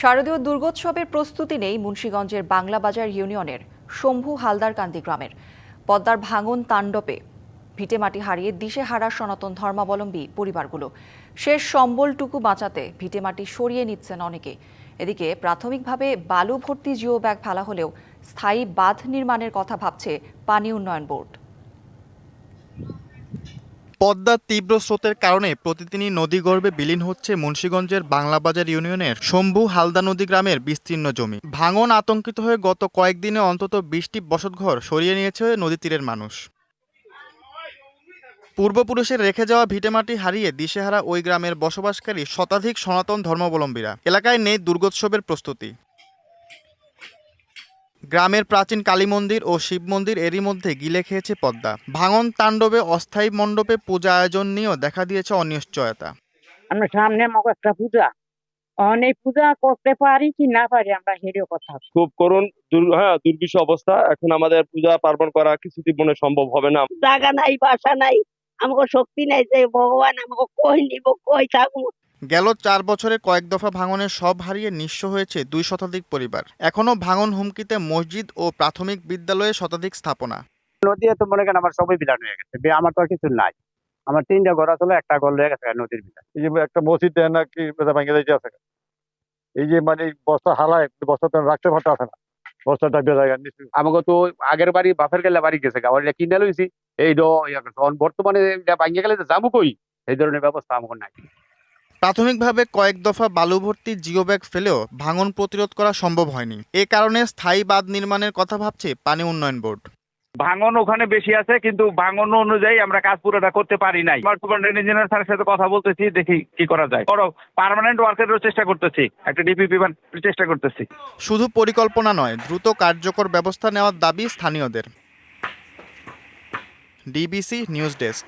শারদীয় দুর্গোৎসবের প্রস্তুতি নেই মুন্সীগঞ্জের বাংলাবাজার ইউনিয়নের শম্ভু হালদারকান্দি গ্রামের। পদ্মার ভাঙন তাণ্ডবে ভিটেমাটি হারিয়ে দিশেহারা সনাতন ধর্মাবলম্বী পরিবারগুলো। শেষ সম্বলটুকু বাঁচাতে ভিটেমাটি সরিয়ে নিচ্ছেন অনেকে। এদিকে প্রাথমিকভাবে বালু ভর্তি জিও ব্যাগ ফেলা হলেও স্থায়ী বাঁধ নির্মাণের কথা ভাবছে পানি উন্নয়ন বোর্ড। পদ্মার তীব্র স্রোতের কারণে প্রতিদিনই নদীগর্ভে বিলীন হচ্ছে মুন্সীগঞ্জের বাংলাবাজার ইউনিয়নের শম্ভু হালদা নদী গ্রামের বিস্তীর্ণ জমি। ভাঙন আতঙ্কিত হয়ে গত কয়েকদিনে অন্তত বিশটি বসতঘর সরিয়ে নিয়েছে নদী তীরের মানুষ। পূর্বপুরুষের রেখে যাওয়া ভিটেমাটি হারিয়ে দিশেহারা ওই গ্রামের বসবাসকারী শতাধিক সনাতন ধর্মাবলম্বীরা। এলাকায় নেই দুর্গোৎসবের প্রস্তুতি। গ্রামের প্রাচীন কালী মন্দির ও শিব মন্দির এরই মধ্যে গিলে খেয়েছে পদ্মা। ভাঙন তাণ্ডবে অস্থায়ী মণ্ডপে পূজা আয়োজন নিয়েও দেখা দিয়েছে অনিশ্চয়তা। আমরা সামনে একটা পূজা। অনেক পূজা করতে পারি কি না পারি আমরা হেরেও কথা। খুব করুন হ্যাঁ দুর্বিষ অবস্থা। এখন আমাদের পূজা পার্বণ করা কিছুতেই মনে সম্ভব হবে না। জায়গা নাই বাসা নাই। আমাকে শক্তি নাই যে ভগবান আমাকে কই নিব কই থাকব গেল চার বছরে কয়েক দফা ভাঙনের সব হারিয়ে নিঃস্ব হয়েছে দুই শতাধিক পরিবার। এখনও ভাঙন হুমকিতে মসজিদ ও প্রাথমিক বিদ্যালয়ে শতাধিক স্থাপনা। নদী তো মনে করেন আমার সবই বিলান হয়ে গেছে আমার তো আর কিছু নাই। আমার তিনটা ঘর আসলে একটা ঘর হয়ে গেছে নদীর ভিতরে এই যে একটা মসজিদ দেয় না কি ভেঙে যাইতে আছে। এই যে মানে বস্তা হালায় বস্তা তো রাখতে পারতে আছে না। বস্তাটা আমাকে তো আগের বাড়ি বাপের গেলে বাড়ি গেছে গাওয়ার কিনে লইছি। এই ডো করছে। অন বর্তমানে এটা গেলে যাব কই? এই ধরনের ব্যবস্থা আমাকে নাই। প্রাথমিকভাবে কয়েক দফা বালু ভর্তি জিও ব্যাগ ফেলেও ভাঙন প্রতিরোধ করা সম্ভব হয়নি। এ কারণে স্থায়ী বাঁধ নির্মাণের কথা ভাবছে পানি উন্নয়ন বোর্ড। ভাঙন ওখানে বেশি আছে কিন্তু ভাঙন অনুযায়ী আমরা কাজ পুরোটা করতে পারি নাই। আমার সুপারিনটেন্ডেন্ট ইঞ্জিনিয়ার স্যারের সাথে কথা বলতেছি দেখি কি করা যায়। বড় পার্মানেন্ট ওয়ার্কেরও চেষ্টা করতেছি একটা ডিপিপি চেষ্টা করতেছি। শুধু পরিকল্পনা নয় দ্রুত কার্যকর ব্যবস্থা নেওয়ার দাবি স্থানীয়দের। DBC news desk